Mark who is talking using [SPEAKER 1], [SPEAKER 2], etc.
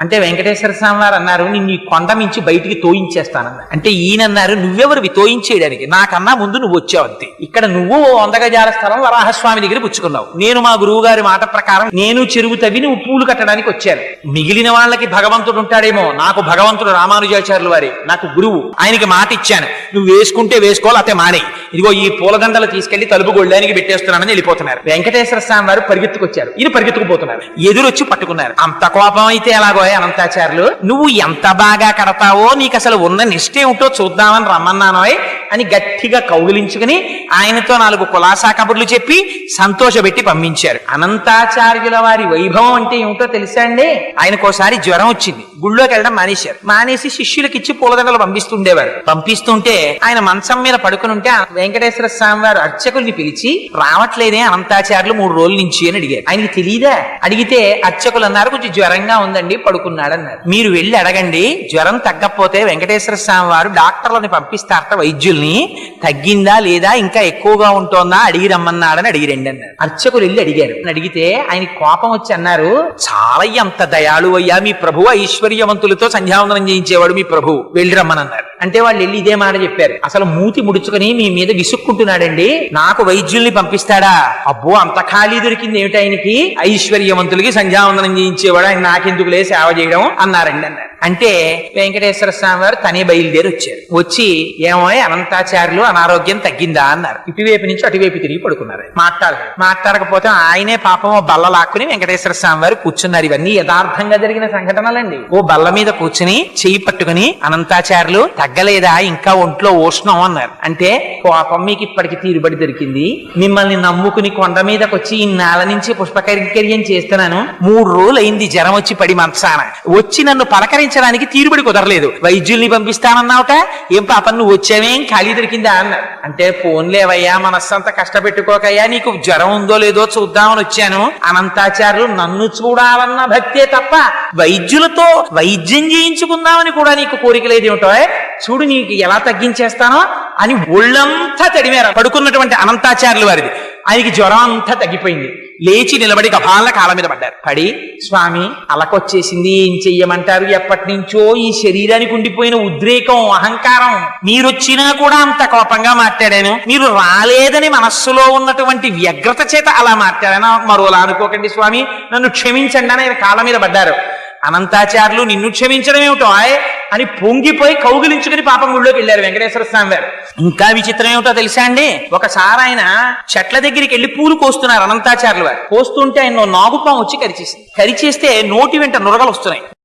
[SPEAKER 1] అంటే వెంకటేశ్వర స్వామి వారు అన్నారు నిన్ను ఈ కొండ మించి బయటికి తోయించేస్తానన్న అంటే ఈయన అన్నారు నువ్వెవరివి తోయించేయడానికి. నాకన్నా ముందు నువ్వు వచ్చావు అంతే. ఇక్కడ నువ్వు వందగజాల స్థలం వరాహస్వామి దగ్గర పుచ్చుకున్నావు. నేను మా గురువు గారి మాట ప్రకారం నేను చెరువు తవ్వి నువ్వు పూలు కట్టడానికి వచ్చాను. మిగిలిన వాళ్ళకి భగవంతుడు ఉంటాడేమో. నాకు భగవంతుడు రామానుజాచార్యులు వారి. నాకు గురువు. ఆయనకి మాట ఇచ్చాను. నువ్వు వేసుకుంటే వేసుకోవాలి అతే మానే ఇదిగో ఈ పూలదండలు తీసుకెళ్ళి తలుపు గొళ్ళానికి పెట్టేస్తున్నానని వెళ్ళిపోతున్నారు. వెంకటేశ్వర స్వామి వారు పరిగెత్తుకొచ్చారు. ఈయన పరిగెత్తుకుపోతున్నారు. ఎదురొచ్చి పట్టుకున్నారు. అంత కోపం అయితే ఎలాగో అనంతాచార్యులు? నువ్వు ఎంత బాగా కడతావో నీకు అసలు ఉన్న నిష్ట ఏమిటో చూద్దామని రమ్మన్నానోయ్ అని గట్టిగా కౌగిలించుకుని ఆయనతో నాలుగు కులాసా కబుర్లు చెప్పి సంతోషపెట్టి పంపించారు. అనంతాచార్యుల వారి వైభవం అంటే ఏమిటో తెలుసా అండి? ఆయనకోసారి జ్వరం వచ్చింది. గుళ్ళోకి వెళ్ళడం మానేశారు. మానేసి శిష్యులకి ఇచ్చి పూలదండలు పంపిస్తుండేవారు. పంపిస్తుంటే ఆయన మంచం మీద పడుకుని ఉంటే వెంకటేశ్వర స్వామి వారు అర్చకుల్ని పిలిచి రావట్లేదే అనంతాచార్యులు మూడు రోజుల నుంచి అని అడిగారు. ఆయనకి తెలియదా అడిగితే అర్చకులు అన్నారు కొంచెం జ్వరంగా ఉందండి పడుకున్నాడు అన్నారు. మీరు వెళ్ళి అడగండి జ్వరం తగ్గకపోతే వెంకటేశ్వర స్వామి వారు డాక్టర్లని పంపిస్తారట వైద్యుల్ని. తగ్గిందా లేదా? ఇంకా ఎక్కువగా ఉంటోందా? అడిగి రమ్మన్నాడని అడిగి రండి అన్నారు. అర్చకులు వెళ్ళి అడిగారు. అడిగితే ఆయన కోపం వచ్చి అన్నారు చాలా ఎంత దయాళు అయ్యా మీ ప్రభు ఐశ్వర్యవంతులతో సంధ్యావందనం చేయించేవాడు మీ ప్రభు. వెళ్ళి రమ్మనన్నారు. అంటే వాళ్ళు వెళ్ళి ఇదే మాట చెప్పారు. అసలు మూతి ముడుచుకుని మీ మీద విసుక్కుంటున్నాడండి. నాకు వైద్యుల్ని పంపిస్తాడా? అబ్బో అంత ఖాళీ దొరికింది ఏమిటి ఆయనకి? ఐశ్వర్యవంతులకి సంధ్యావందనం చేయించేవాడు ఆయన నాకెందుకులే సేవ చేయడం? అన్నారండి అన్నారు. అంటే వెంకటేశ్వర స్వామి వారు తనే బయలుదేరి వచ్చారు. వచ్చి ఏమో అనంతాచార్యులు అనారోగ్యం తగ్గిందా అన్నారు. ఇటువైపు నుంచి అటువైపు తిరిగి పడుకున్నారు మాట్లాడలేదు. మాట్లాడకపోతే ఆయనే పాపం బల్ల లాక్కుని వెంకటేశ్వర స్వామి వారు కూర్చున్నారు. ఇవన్నీ యథార్థంగా జరిగిన సంఘటనలండి. ఓ బల్ల మీద కూర్చుని చెయ్యి పట్టుకుని అనంతాచార్యులు తగ్గలేదా? ఇంకా ఒంట్లో ఉష్ణం అన్నారు. అంటే కోపం మీకు ఇప్పటికి తీరుబడి దొరికింది. మిమ్మల్ని నమ్ముకుని కొండ మీదకి వచ్చి ఈ నేల నుంచి పుష్పకరికర్యం చేస్తున్నాను. మూడు రోజులు అయింది జ్వరం వచ్చి పడి మంచాన. వచ్చి నన్ను పలకరించడానికి తీరుబడి కుదరలేదు. వైద్యుల్ని పంపిస్తానన్నావుట? ఏం పాపం నువ్వు వచ్చావేం? ఖాళీ దొరికిందా? అన్న. అంటే ఫోన్లేవయ్యా మనస్సంతా కష్టపెట్టుకోకయ్యా నీకు జ్వరం ఉందో లేదో చూద్దామని వచ్చాను. అనంతాచార్యులు నన్ను చూడాలన్న భక్తే తప్ప వైద్యులతో వైద్యం చేయించుకుందామని కూడా నీకు కోరిక లేదేమిటో చూడు నీకు ఎలా తగ్గించేస్తానో అని ఒళ్ళంతా తడిమేర పడుకున్నటువంటి అనంతాచార్యులు వారిది. ఆయనకి జ్వరం అంతా తగ్గిపోయింది. లేచి నిలబడి గభాల కాళ్ళ మీద పడ్డారు. పడి స్వామి అలకొచ్చేసింది ఏం చెయ్యమంటారు? ఎప్పటి నుంచో ఈ శరీరానికి ఉండిపోయిన ఉద్రేకం అహంకారం. మీరొచ్చినా కూడా అంత కోపంగా మాట్లాడాను. మీరు రాలేదని మనస్సులో ఉన్నటువంటి వ్యగ్రత చేత అలా మాట్లాడాను. మరోలా అనుకోకండి స్వామి. నన్ను క్షమించండి అని ఆయన కాళ్ళ మీద పడ్డారు. అనంతాచార్యులు నిన్ను క్షమించడం ఏమిటో? ఆయ్ అని పొంగిపోయి కౌగిలించుకుని పాపం గుళ్ళోకి వెళ్ళారు వెంకటేశ్వర స్వామి వారు ఇంకా విచిత్రం ఏమిటో తెలుసా అండి? ఒకసారి ఆయన చెట్ల దగ్గరికి వెళ్ళి పూలు కోస్తున్నారు అనంతాచార్యులు వారు కోస్తుంటే ఆయన నాగుపాం వచ్చి కరిచేసింది. కరిచేస్తే నోటి వెంట నురగలు వస్తున్నాయి.